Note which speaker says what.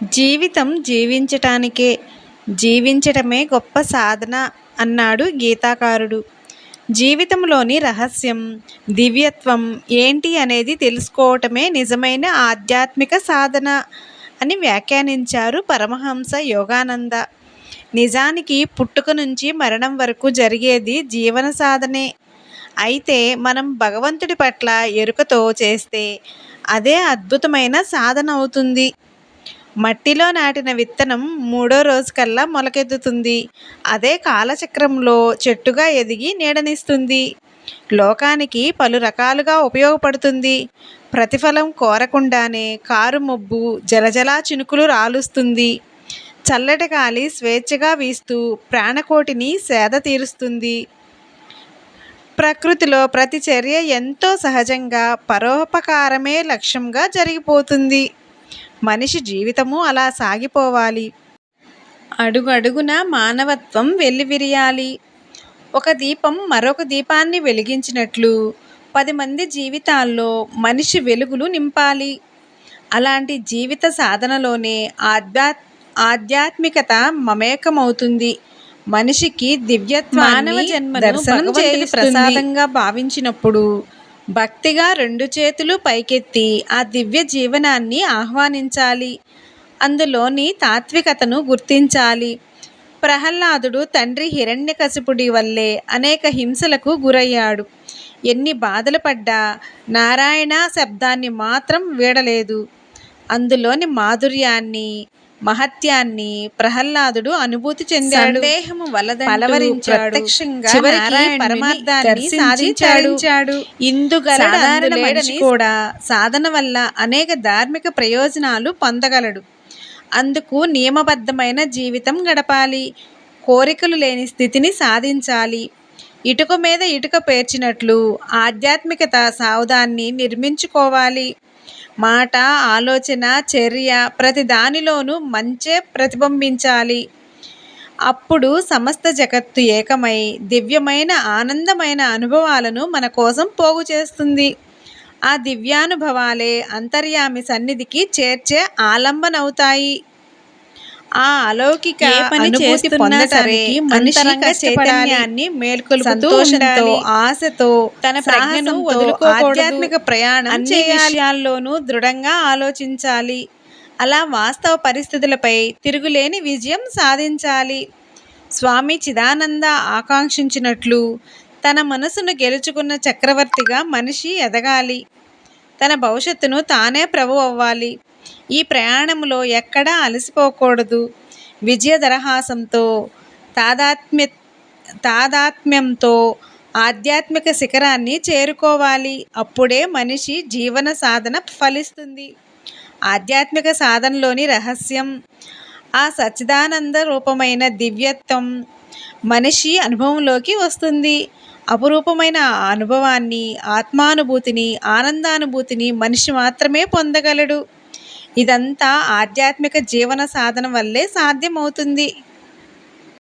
Speaker 1: జీవితం జీవించటానికే జీవించటమే గొప్ప సాధన అన్నాడు గీతాకారుడు. జీవితంలోని రహస్యం దివ్యత్వం ఏంటి అనేది తెలుసుకోవటమే నిజమైన ఆధ్యాత్మిక సాధన అని వ్యాఖ్యానించారు పరమహంస యోగానంద. నిజానికి పుట్టుక నుంచి మరణం వరకు జరిగేది జీవన సాధనే. అయితే మనం భగవంతుడి పట్ల ఎరుకతో చేస్తే అదే అద్భుతమైన సాధన అవుతుంది. మట్టిలో నాటిన విత్తనం మూడో రోజు కల్లా మొలకెత్తుతుంది. అదే కాలచక్రంలో చెట్టుగా ఎదిగి నీడనిస్తుంది. లోకానికి పలు రకాలుగా ఉపయోగపడుతుంది. ప్రతిఫలం కోరకుండానే కారు మబ్బు జలజలా చినుకులు రాలుస్తుంది. చల్లటి గాలి స్వేచ్ఛగా వీస్తూ ప్రాణకోటిని సేద తీరుస్తుంది. ప్రకృతిలో ప్రతి చర్య ఎంతో సహజంగా పరోపకారమే లక్ష్యంగా జరిగిపోతుంది. మనిషి జీవితము అలా సాగిపోవాలి. అడుగు అడుగున మానవత్వం వెల్లివిరియాలి ఒక దీపం మరొక దీపాన్ని వెలిగించినట్లు పది మంది జీవితాల్లో మనిషి వెలుగులు నింపాలి. అలాంటి జీవిత సాధనలోనే ఆధ్యా ఆధ్యాత్మికత మమేకమవుతుంది. మనిషికి దివ్యత్వాన్ని
Speaker 2: మానవ జన్మను
Speaker 1: దర్శనం ప్రసాదంగా భావించినప్పుడు భక్తిగా రెండు చేతులు పైకెత్తి ఆ దివ్య జీవనాన్ని ఆహ్వానించాలి. అందులోని తాత్వికతను గుర్తించాలి. ప్రహ్లాదుడు తండ్రి హిరణ్యకశిపుడి వల్లే అనేక హింసలకు గురయ్యాడు. ఎన్ని బాధలు పడ్డా నారాయణ శబ్దాన్ని మాత్రం వీడలేదు. అందులోని మాధుర్యాన్ని మహత్యాన్ని ప్రహ్లాదుడు అనుభూతి చెందాడు.
Speaker 2: సందేహము
Speaker 1: పరమార్థాన్ని సాధించాడు. అందులేడని
Speaker 2: మనిషి
Speaker 1: కూడా సాధన వల్ల అనేక ధార్మిక ప్రయోజనాలు పొందగలడు. అందుకు నియమబద్ధమైన జీవితం గడపాలి. కోరికలు లేని స్థితిని సాధించాలి. ఇటుక మీద ఇటుక పేర్చినట్లు ఆధ్యాత్మికత సావుదాన్ని నిర్మించుకోవాలి. మాట ఆలోచన చర్య ప్రతి దానిలోనూ మంచే ప్రతిబింబించాలి. అప్పుడు సమస్త జగత్తు ఏకమై దివ్యమైన ఆనందమైన అనుభవాలను మన కోసం పోగు చేస్తుంది. ఆ దివ్యానుభవాలే అంతర్యామి సన్నిధికి చేర్చే ఆలంబనవుతాయి. ఆ అలౌకిక
Speaker 2: పని
Speaker 1: పొందటానికి
Speaker 2: సరే
Speaker 1: మనిషి
Speaker 2: అంతరంగ
Speaker 1: చైతన్యాన్ని మేల్కొల్పుతూ ఆశతో
Speaker 2: తన ప్రజ్ఞను.
Speaker 1: ఆధ్యాత్మిక ప్రయాణం
Speaker 2: అన్ని
Speaker 1: విషయాల్లోనూ దృఢంగా ఆలోచించాలి. అలా వాస్తవ పరిస్థితులపై తిరుగులేని విజయం సాధించాలి. స్వామి చిదానంద ఆకాంక్షించినట్లు తన మనసును గెలుచుకున్న చక్రవర్తిగా మనిషి ఎదగాలి. తన భవిష్యత్తును తానే ప్రభు అవ్వాలి. ఈ ప్రయాణంలో ఎక్కడా అలసిపోకూడదు. విజయదరహాసంతో తాదాత్మ్య తాదాత్మ్యంతో ఆధ్యాత్మిక శిఖరాన్ని చేరుకోవాలి. అప్పుడే మనిషి జీవన సాధన ఫలిస్తుంది. ఆధ్యాత్మిక సాధనలోని రహస్యం ఆ సచ్చిదానంద రూపమైన దివ్యత్వం మనిషి అనుభవంలోకి వస్తుంది. అపురూపమైన అనుభవాన్ని ఆత్మానుభూతిని ఆనందానుభూతిని మనిషి మాత్రమే పొందగలడు. ఇదంతా ఆధ్యాత్మిక జీవన సాధన వల్లే సాధ్యమవుతుంది.